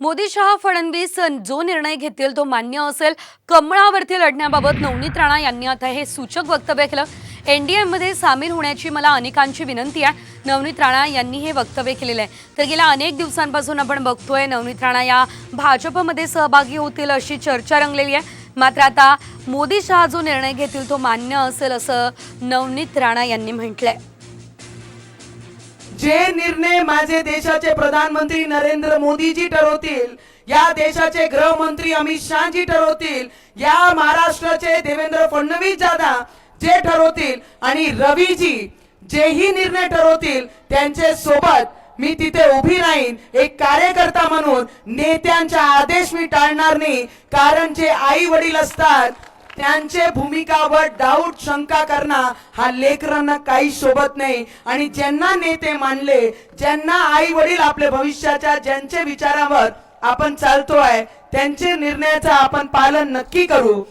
मोदी शहा फडणवीस जो निर्णय घेतील तो मान्य असेल. कमळावरती लढण्याबाबत नवनीत राणा यांनी आता हे सूचक वक्तव्य केलं. एनडीएमध्ये सामील होण्याची मला अनेकांची विनंती आहे. नवनीत राणा यांनी हे वक्तव्य केलेलं आहे. तर गेल्या अनेक दिवसांपासून आपण बघतोय नवनीत राणा या भाजपमध्ये सहभागी होतील अशी चर्चा रंगलेली आहे. मात्र आता मोदी शहा जो निर्णय घेतील तो मान्य असेल असं नवनीत राणा यांनी म्हटलंय. जे निर्णय माझे देशाचे प्रधानमंत्री नरेंद्र मोदीजी ठरवतील या देशाचे गृहमंत्री अमित शहाजी ठरवतील या महाराष्ट्राचे देवेंद्र फडणवीस दादा जे ठरवतील आणि रवीजी जेही निर्णय ठरवतील त्यांचे सोबत मी तिथे उभी राहीन एक कार्यकर्ता म्हणून नेत्यांचा आदेश मी टाळणार नाही कारण जे आई वडील असतात त्यांचे भूमिकावर डाऊट शंका करणं हा लेकरांना काही शोभत नाही. आणि ज्यांना नेते मानले ज्यांना आई वडील आपल्या भविष्याच्या ज्यांच्या विचारावर आपण चालतो आहे त्यांचे निर्णयाचं आपण पालन नक्की करू.